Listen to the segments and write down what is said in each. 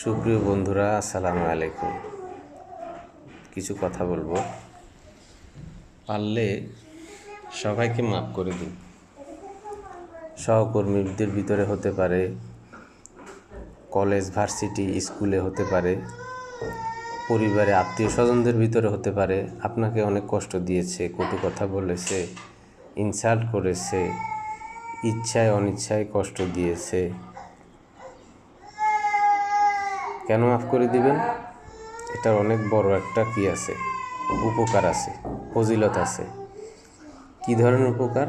সুপ্রিয় বন্ধুরা, আসসালামু আলাইকুম। কিছু কথা বলব। পারলে সবাইকে মাফ করে দিন। সহকর্মীদের ভিতরে হতে পারে, কলেজ, ভার্সিটি, স্কুলে হতে পারে, পরিবারে, আত্মীয় স্বজনদের ভিতরে হতে পারে, আপনাকে অনেক কষ্ট দিয়েছে, কটু কথা বলেছে, ইনসাল্ট করেছে, ইচ্ছায়, অনিচ্ছায় কষ্ট দিয়েছে। কেন মাফ করে দিবেন? এটার অনেক বড় একটা কি আছে? উপকার আছে, ফজিলত আছে। কি ধরনের উপকার?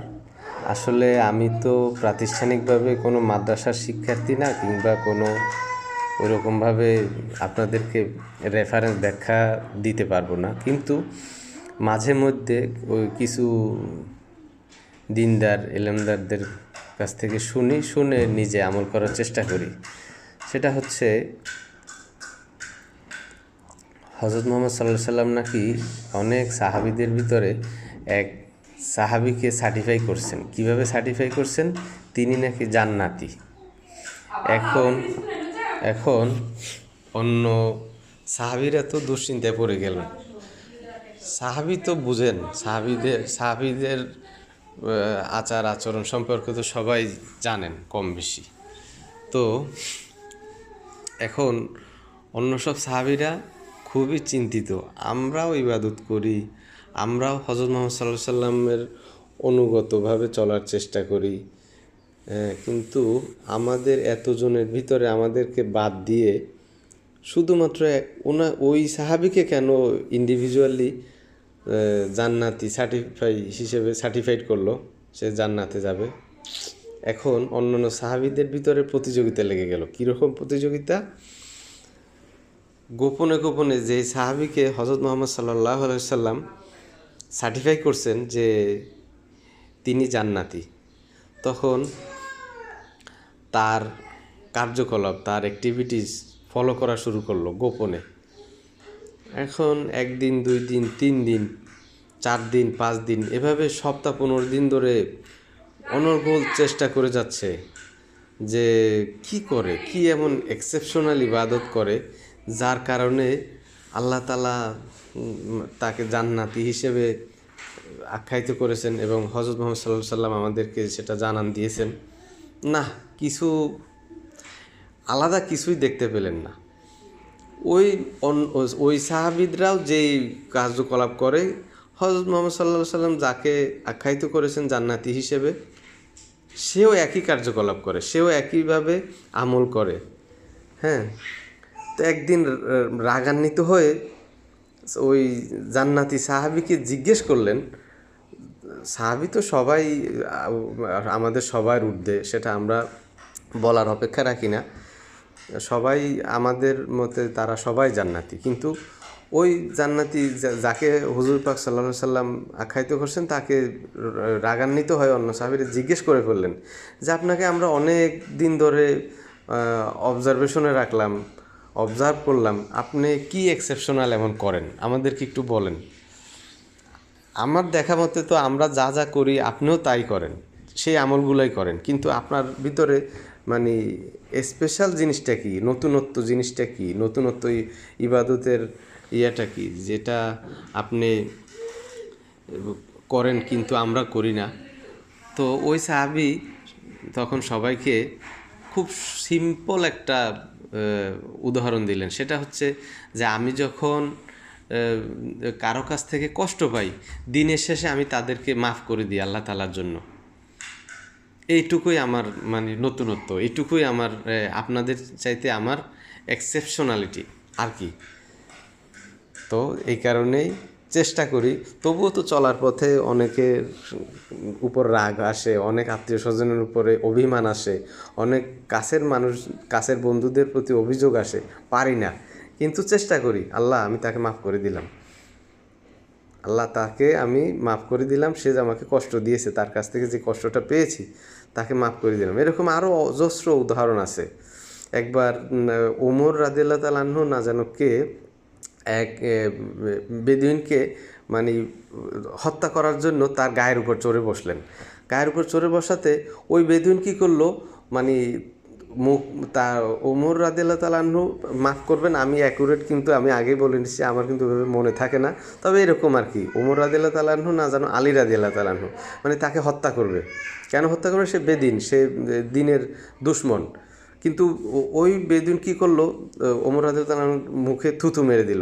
আসলে আমি তো প্রাতিষ্ঠানিকভাবে কোনো মাদ্রাসার শিক্ষার্থী না, কিংবা কোনো ওরকমভাবে আপনাদেরকে রেফারেন্স ব্যাখ্যা দিতে পারব না। কিন্তু মাঝে মধ্যে ওই কিছু দিনদার, এলেমদারদের কাছ থেকে শুনি, শুনে নিজে আমল করার চেষ্টা করি। সেটা হচ্ছে হজরত মোহাম্মদ সাল্লাহ সাল্লাম নাকি অনেক সাহাবিদের ভিতরে এক সাহাবিকে সার্টিফাই করছেন। কীভাবে সার্টিফাই করছেন? তিনি নাকি জান্নাতি। এখন এখন অন্য সাহাবিরা তো দুশ্চিন্তায় পড়ে গেল। সাহাবি তো বুঝেন, সাহাবিদের সাহাবিদের আচার আচরণ সম্পর্কে তো সবাই জানেন কম বেশি। তো এখন অন্য সব সাহাবিরা খুবই চিন্তিত। আমরাও ইবাদত করি, আমরাও হজরত মোহাম্মদ সাল্লাহ সাল্লামের অনুগতভাবে চলার চেষ্টা করি। কিন্তু আমাদের এতজনের ভিতরে আমাদেরকে বাদ দিয়ে শুধুমাত্র ওনা, ওই সাহাবিকে কেন ইন্ডিভিজুয়ালি জান্নাতি সার্টিফাই হিসেবে সার্টিফাইড করল? সে জান্নাতে যাবে। এখন অন্যান্য সাহাবিদের ভিতরে প্রতিযোগিতা লেগে গেল। কীরকম প্রতিযোগিতা? গোপনে গোপনে যে সাহাবিকে হজরত মোহাম্মদ সাল্লাহ সাল্লাম সার্টিফাই করছেন যে তিনি জান্নাতি, তখন তার কার্যকলাপ, তার অ্যাক্টিভিটিস ফলো করা শুরু করল গোপনে। এখন একদিন, দুই দিন, তিন দিন, চার দিন, পাঁচ দিন, এভাবে সপ্তাহ পনেরো দিন ধরে অনর্গল চেষ্টা করে যাচ্ছে যে কি করে, কি এমন এক্সেপশনাল ইবাদত করে যার কারণে আল্লাহ তালা তাকে জান্নাতি হিসেবে আখ্যায়িত করেছেন এবং হজরত মোহাম্মদ সাল্লাহ সাল্লাম আমাদেরকে সেটা জানান দিয়েছেন। না, কিছু আলাদা কিছুই দেখতে পেলেন না। ওই ওই- সাহাবিদরাও যেই কার্যকলাপ করে হজরত মোহাম্মদ সাল্লাহ সাল্লাম যাকে আখ্যায়িত করেছেন জান্নাতি হিসেবে, সেও একই কার্যকলাপ করে, সেও একইভাবে আমল করে। হ্যাঁ? তো একদিন রাগান্বিত হয়ে ওই জান্নাতি সাহাবিকে জিজ্ঞেস করলেন, সাহাবি তো সবাই আমাদের সবার ঊর্ধ্বে, সেটা আমরা বলার অপেক্ষা রাখি না। সবাই আমাদের মতে তারা সবাই জান্নাতি। কিন্তু ওই জান্নাতি যাকে হুজুর পাক সাল্লাহ সাল্লাম আখ্যায়িত করছেন, তাকে রাগান্বিত হয়ে অন্য সাহাবিরা জিজ্ঞেস করে ফেললেন যে, আপনাকে আমরা অনেক দিন ধরে অবজারভেশনে রাখলাম অবজার্ভ করলাম, আপনি কি এক্সেপশনাল এমন করেন? আমাদেরকে একটু বলেন। আমার দেখা মতে তো আমরা যা যা করি, আপনিও তাই করেন। সেই আমলগুলোই করেন। কিন্তু আপনার ভিতরে মানে স্পেশাল জিনিসটা কি? নতুনত্ব জিনিসটা কি? নতুনত্ব ইবাদতের ইয়েটা কি? যেটা আপনি করেন কিন্তু আমরা করি না। তো ওই সাহাবি তখন সবাইকে খুব সিম্পল একটা উদাহরণ দিলেন। সেটা হচ্ছে যে আমি যখন কারও কাছ থেকে কষ্ট পাই, দিনের শেষে আমি তাদেরকে মাফ করে দিই আল্লাহ তালার জন্য। এইটুকুই আমার মানে নতুনত্ব, এইটুকুই আমার আপনাদের চাইতে আমার এক্সেপশনালিটি আর কি। তো এই কারণেই চেষ্টা করি। তবুও তো চলার পথে অনেকের উপর রাগ আসে, অনেক আত্মীয় স্বজনের উপরে অভিমান আসে, অনেক কাছের মানুষ, কাছের বন্ধুদের প্রতি অভিযোগ আসে, পারি না। কিন্তু চেষ্টা করি। আল্লাহ, আমি তাকে মাফ করে দিলাম। আল্লাহ তাকে আমি মাফ করে দিলাম, সে যে আমাকে কষ্ট দিয়েছে, তার কাছ থেকে যে কষ্টটা পেয়েছি, তাকে মাফ করে দিলাম। এরকম আরও অজস্র উদাহরণ আছে। একবার ওমর রাদিল্লা তালাহ না যেন কে এক বেদুইনকে মানে হত্যা করার জন্য তার গায়ের উপর চড়ে বসলেন। গায়ের উপর চড়ে বসাতে ওই বেদুইন কী করল? মানে মুখ তা ওমর রাদিল্লা তালাহু মাফ করবেন, আমি অ্যাকুরেট কিন্তু আমি আগেই বলে নিচ্ছি আমার কিন্তু মনে থাকে না। তবে এরকম আর কি, ওমর রাদিল্লা তালাহু না জানো আলী রাদিল্লা তালাহু মানে তাকে হত্যা করবে। কেন হত্যা করবে? সে বেদিন সে দিনের দুশ্মন। কিন্তু ওই বেদিন কি করল? ওমর রাদিল্লা মুখে থুতু মেরে দিল।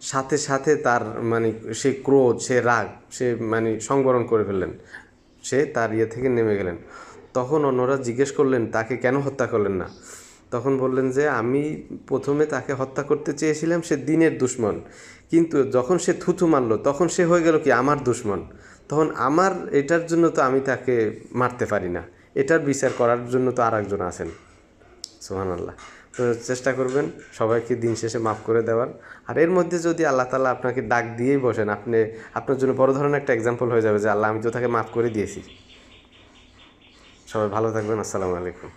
সাথে সাথে তার মানে সে ক্রোধ, সে রাগ, সে মানে সংবরণ করে ফেললেন। সে তার ইয়ে থেকে নেমে গেলেন। তখন অন্যরা জিজ্ঞেস করলেন, তাকে কেন হত্যা করলেন না? তখন বললেন যে, আমি প্রথমে তাকে হত্যা করতে চেয়েছিলাম, সে দিনের দুশ্মন। কিন্তু যখন সে থুথু মারলো, তখন সে হয়ে গেল কি? আমার দুশ্মন। তখন আমার এটার জন্য তো আমি তাকে মারতে পারি না। এটার বিচার করার জন্য তো আর একজন আছেন। সোহান আল্লাহ তো চেষ্টা করবেন সবাইকে দিন শেষে মাফ করে দেওয়ার। আর এর মধ্যে যদি আল্লাহ তালা আপনাকে ডাক দিয়েই বসেন, আপনি, আপনার জন্য বড় ধরনের একটা এক্সাম্পল হয়ে যাবে যে, আল্লাহ আমি তো তাকে মাফ করে দিয়েছি। সবাই ভালো থাকবেন, আসসালামু আলাইকুম।